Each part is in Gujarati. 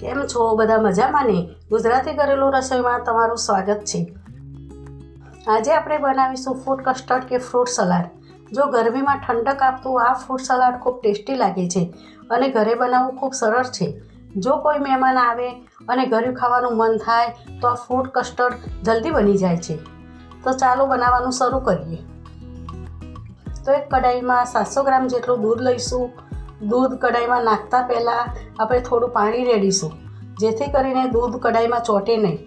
કેમ છો? બધા મજામાં ને? ગુજરાતી ઘરેલું રસોઈમાં તમારું સ્વાગત છે. આજે આપણે બનાવીશું ફ્રૂટ કસ્ટર્ડ કે ફ્રૂટ સલાડ જો ગરમીમાં ઠંડક આપતું આ ફ્રૂટ સલાડ ખૂબ ટેસ્ટી લાગે છે અને ઘરે બનાવવું ખૂબ સરળ છે. જો કોઈ મહેમાન આવે અને ઘરે ખાવાનું મન થાય, તો આ ફ્રૂટ કસ્ટર્ડ જલ્દી બની જાય છે. તો ચાલો બનાવવાનું શરૂ કરીએ. તો એક કઢાઈમાં સાતસો ગ્રામ જેટલું દૂધ લઈશું. દૂધ કઢાઈમાં નાખતા પહેલાં આપણે થોડું પાણી રેડીશું, જેથી કરીને દૂધ કઢાઈમાં ચોટે નહીં.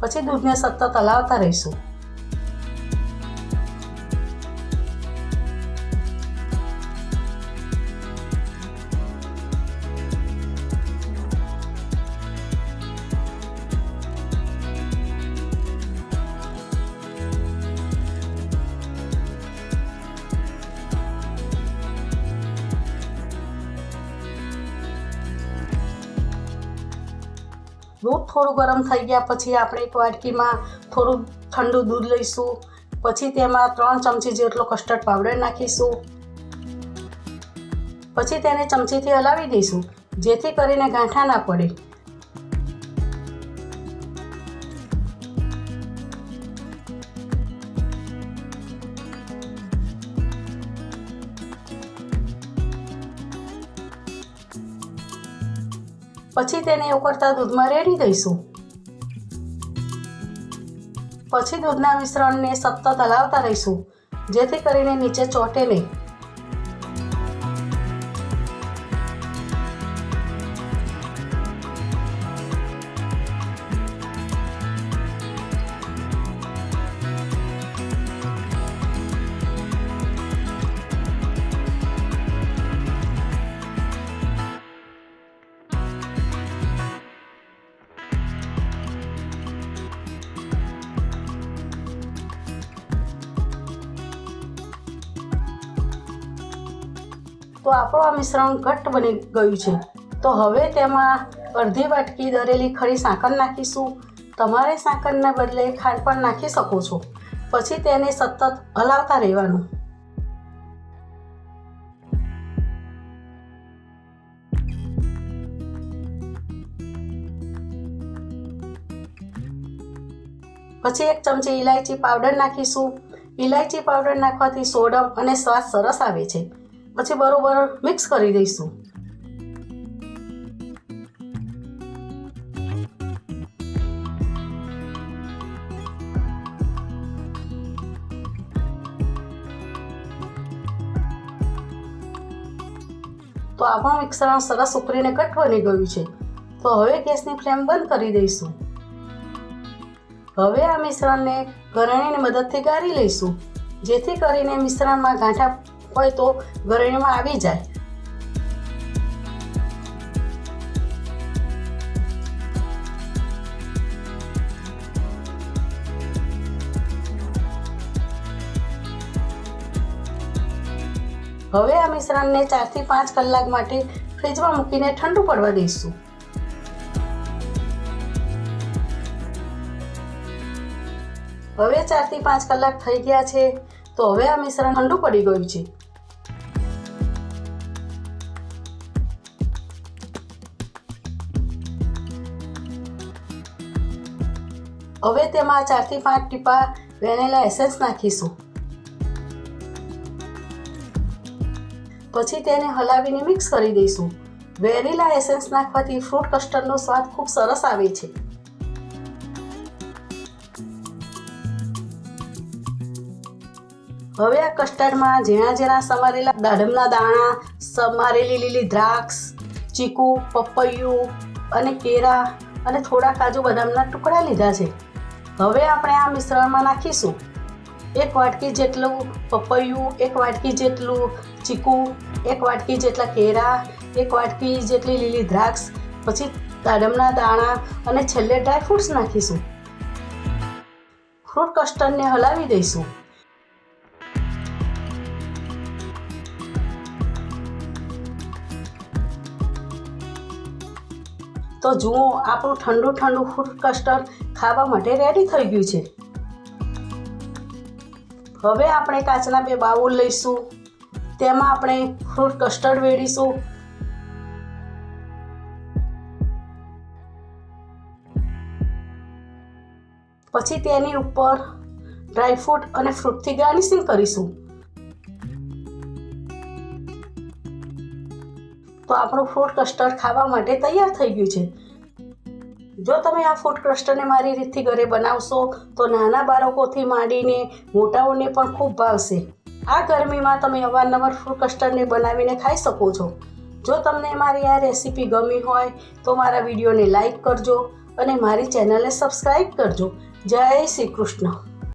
પછી દૂધને સતત હલાવતા રહીશું. દૂધ થોડું ગરમ થઈ ગયા પછી આપણે એક વાટકીમાં થોડું ઠંડુ દૂધ લઈશું. પછી તેમાં ત્રણ ચમચી જેટલો કસ્ટર્ડ પાવડર નાખીશું. પછી તેને ચમચીથી હલાવી દઈશું, જેથી કરીને ગાંઠા ના પડે. પછી તેને ઉકળતા દૂધમાં રેડી દઈશું. પછી દૂધના મિશ્રણને સતત હલાવતા રહીશું, જેથી કરીને નીચે ચોટે નહીં. તો આપણું આ મિશ્રણ ઘટ્ટ બની ગયું છે. તો હવે તેમાં અડધી વાટકી દરેલી ખડી સાકર નાખીશું. તમારે સાકરના બદલે ખાંડ પણ નાખી શકો છો. પછી તેને સતત હલાવતા રહેવાનું. પછી એક ચમચી ઇલાયચી પાવડર નાખીશું. ઇલાયચી પાવડર નાખવાથી સોડમ અને સ્વાદ સરસ આવે છે. પછી બરોબર મિક્સ કરી દઈશું. તો આપણું મિક્સર સરસ ઉકળીને કટ બની ગયું છે. તો હવે ગેસની ફ્લેમ બંધ કરી દઈશું. હવે આ મિશ્રણને ગરણીની મદદથી ગાળી લઈશું, જેથી કરીને મિશ્રણમાં ગાંઠા હોય તો ગરણીમાં આવી જાય. હવે આ મિશ્રણને ચારથી પાંચ કલાક માટે ફ્રીજમાં મૂકીને ઠંડુ પડવા દઈશું. હવે ચારથી પાંચ કલાક થઈ ગયા છે, તો હવે આ મિશ્રણ ઠંડુ પડી ગયું છે. હવે તેમાં ચારથી પાંચ ટીપા વેનેલા એસેન્સ નાખીશું. પછી તેને હલાવીને મિક્સ કરી દઈશું. વેનીલા એસેન્સ નાખવાથી ફ્રૂટ કસ્ટર્ડનો સ્વાદ ખૂબ સરસ આવે છે. હવે આ કસ્ટર્ડમાં ઝીણા ઝીણા સમારેલા દાડમના દાણા, સમારેલી લીલી દ્રાક્ષ, ચીકુ, પપૈયું અને કેરા અને થોડા કાજુ બદામના ટુકડા લીધા છે. હવે આપણે આ મિશ્રણમાં નાખીશું. એક વાટકી જેટલું પપૈયું, એક વાટકી જેટલું ચીકુ, એક વાટકી જેટલા કેરા એક વાટકી જેટલી લીલી દ્રાક્ષ, પછી દાડમના દાણા અને છેલ્લે ડ્રાય ફ્રૂટ્સ નાખીશું. ફ્રૂટ કસ્ટર્ડને હલાવી દઈશું. તો જુઓ, આપણું ઠંડુ ઠંડુ ફ્રૂટ કસ્ટર્ડ ખાવા માટે રેડી થઈ ગયું છે. હવે આપણે કાચના બે બાઉલ લઈશું. તેમાં આપણે ફ્રૂટ કસ્ટર્ડ વેડીશું પછી તેની ઉપર ડ્રાયફ્રૂટ અને ફ્રૂટથી ગાર્નિશિંગ કરીશું. તો આપણું ફ્રૂટ કસ્ટર્ડ ખાવા માટે તૈયાર થઈ ગયું છે. જો તમે આ ફૂડ ક્લસ્ટરને મારી રીતથી ઘરે બનાવશો, તો નાના બાળકોથી માંડીને મોટાઓને પણ ખૂબ ભાવશે. આ ગરમીમાં તમે અવારનવાર ફૂડ કસ્ટર્ડને બનાવીને ખાઈ શકો છો. જો તમને મારી આ રેસીપી ગમી હોય, તો મારા વિડીયોને લાઈક કરજો અને મારી ચેનલને સબસ્ક્રાઈબ કરજો. જય શ્રી કૃષ્ણ.